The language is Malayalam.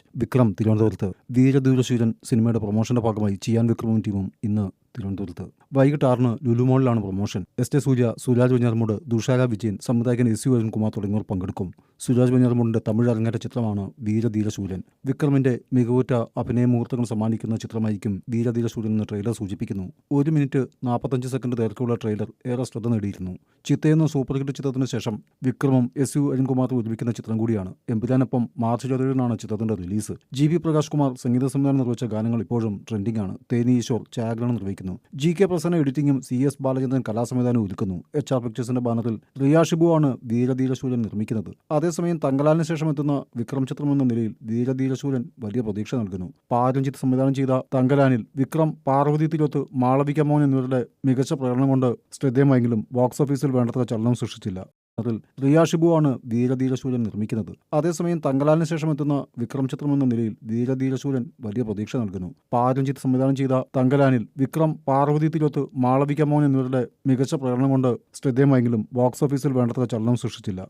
രാജ് വിക്രം തിരുവനന്തപുരത്ത്. വീരദൂരശൂരൻ സിനിമയുടെ പ്രൊമോഷന്റെ ഭാഗമായി ചിയാൻ വിക്രമും ടീമും ഇന്ന് തിരുവനന്തപുരത്ത്. വൈകിട്ട് ആറിന് ലുലുമോളിലാണ് പ്രൊമോഷൻ. എസ് ടെ സൂര്യ സുരാജ് വെഞ്ഞാറമൂട് ദുഷാര വിജയൻ സംവിധായകൻ എസ് യു അരുൺകുമാർ തുടങ്ങിയവർ പങ്കെടുക്കും. സുരാജ് വെഞ്ഞാറമൂടിന്റെ തമിഴ് അരങ്ങേറ്റ ചിത്രമാണ് വീരധീരശൂരൻ വിക്രമിന്റെ മികവുറ്റ അഭിനയ മുഹൂർത്തങ്ങൾ സമ്മാനിക്കുന്ന ചിത്രമായിരിക്കും വീരധീരശൂരൻ എന്ന ട്രെയിലർ സൂചിപ്പിക്കുന്നു. ഒരു മിനിറ്റ് നാൽപ്പത്തഞ്ച് സെക്കൻഡ് ദൈർഘ്യമുള്ള ട്രെയിലർ ഏറെ ശ്രദ്ധ നേടിയിരുന്നു. ചിത്തയെന്ന സൂപ്പർ ഹിറ്റ് ചിത്രത്തിന് ശേഷം വിക്രമം എസ് യു അരുൺകുമാർ ഒരുമിക്കുന്ന ചിത്രം കൂടിയാണ്. എമ്പുരാനൊപ്പം മാർച്ച് ഇരുപതിനാണ് ചിത്രത്തിന്റെ release. G V Prakash Kumar സംഗീത സംവിധാനം നിർവഹിച്ച ഗാനങ്ങൾ ഇപ്പോഴും ട്രെൻഡിംഗ് ആണ് തേനി ഈശ്വർ ഛായാഗ്രഹണം നിർവഹിക്കുന്നു. ജി കെ പ്രസന്ന എഡിറ്റിംഗും സി എസ് ബാലചന്ദ്രൻ കലാസംവിധാനവും ഒരുക്കുന്നു. എച്ച് ആർ പിക്ചേഴ്സിന്റെ ബാനറിൽ റിയാഷിബു ആണ് വീരധീരശൂരൻ നിർമ്മിക്കുന്നത്. അതേസമയം തങ്കലാലിന് ശേഷം എത്തുന്ന വിക്രം ചിത്രം എന്ന നിലയിൽ ധീരധീരശൂരൻ വലിയ പ്രതീക്ഷ നൽകുന്നു. പാരഞ്ജിത്ത് സംവിധാനം ചെയ്ത തങ്കലാനിൽ വിക്രം പാർവതി തിരുവത്ത് മാളവിക മോൻ എന്നിവരുടെ മികച്ച പ്രകടനം കൊണ്ട് ശ്രദ്ധേയമായെങ്കിലും ബോക്സ് ഓഫീസിൽ വേണ്ടത്ര ചലനം സൃഷ്ടിച്ചില്ല. അതിൽ റിയ ആണ് ധീരധീരശൂരൻ നിർമ്മിക്കുന്നത്. അതേസമയം തങ്കലാലിന് ശേഷം എത്തുന്ന വിക്രം ചിത്രം എന്ന നിലയിൽ ധീരധീരശൂരൻ വലിയ പ്രതീക്ഷ നൽകുന്നു. പാരഞ്ജിത്ത് സംവിധാനം ചെയ്ത തങ്കലാനിൽ വിക്രം പാർവതി തിരുവത്ത് മാളവിക മോൻ എന്നിവരുടെ മികച്ച പ്രകടനം കൊണ്ട് ശ്രദ്ധേയമായെങ്കിലും ബോക്സ് ഓഫീസിൽ വേണ്ടത്ര ചലനം സൃഷ്ടിച്ചില്ല.